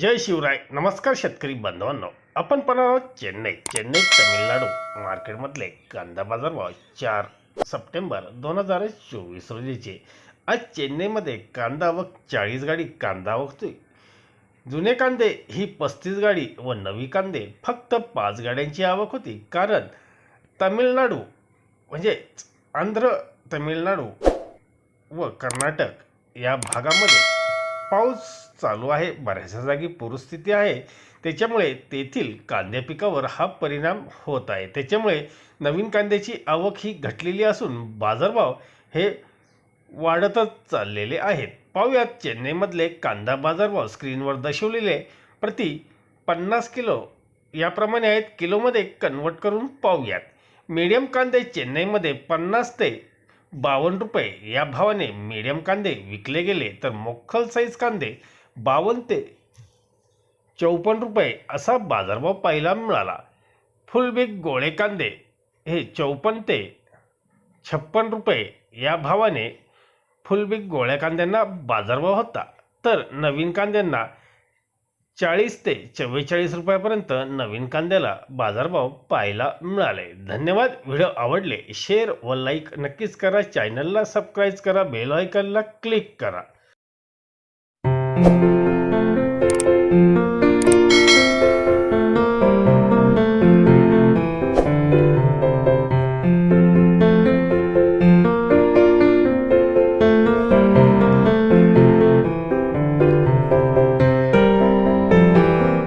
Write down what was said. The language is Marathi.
जय शिवराय. नमस्कार शेतकरी बांधवांनो. आपण पण आहोत चेन्नई. चेन्नई तमिळनाडू मार्केटमधले कांदा बाजार भाव चार सप्टेंबर दोन हजार चोवीस रोजीचे. आज चेन्नईमध्ये कांदा आवक चाळीस गाडी कांदा आवकतोय जुने कांदे ही पस्तीस गाडी व नवी कांदे फक्त पाच गाड्यांची आवक होती. कारण तमिळनाडू म्हणजे आंध्र तमिळनाडू व कर्नाटक या भागामध्ये पाऊस चालू आहे. बऱ्याचशा जागी पूरस्थिती आहे. त्याच्यामुळे तेथील कांद्या पिकावर हा परिणाम होत आहे. त्याच्यामुळे नवीन कांद्याची आवक ही घटलेली असून बाजारभाव हे वाढतच चाललेले आहेत. पाहूयात चेन्नईमधले कांदा बाजारभाव स्क्रीनवर दर्शवलेले प्रति पन्नास किलो. याप्रमाणे आहेत. किलोमध्ये कन्वर्ट करून पाहूयात. मीडियम कांदे चेन्नईमध्ये पन्नास ते बावन्न रुपये. या भावाने मीडियम कांदे विकले गेले तर मोखल साईज कांदे बावन्न ते चौपन्न रुपये असा बाजारभाव पाहायला मिळाला. फुलबेग गोळे कांदे हे चौपन्न ते छप्पन रुपये या भावाने फुलबिग गोळ्या कांद्यांना बाजारभाव होता. तर नवीन कांद्यांना चाळीस ते चव्वेचाळीस रुपयापर्यंत नवीन कांद्याला बाजारभाव पाहायला मिळाले. धन्यवाद. व्हिडिओ आवडले शेअर व लाईक नक्कीच करा. चॅनलला सबस्क्राईब करा बेल आयकनला क्लिक करा. Thank you.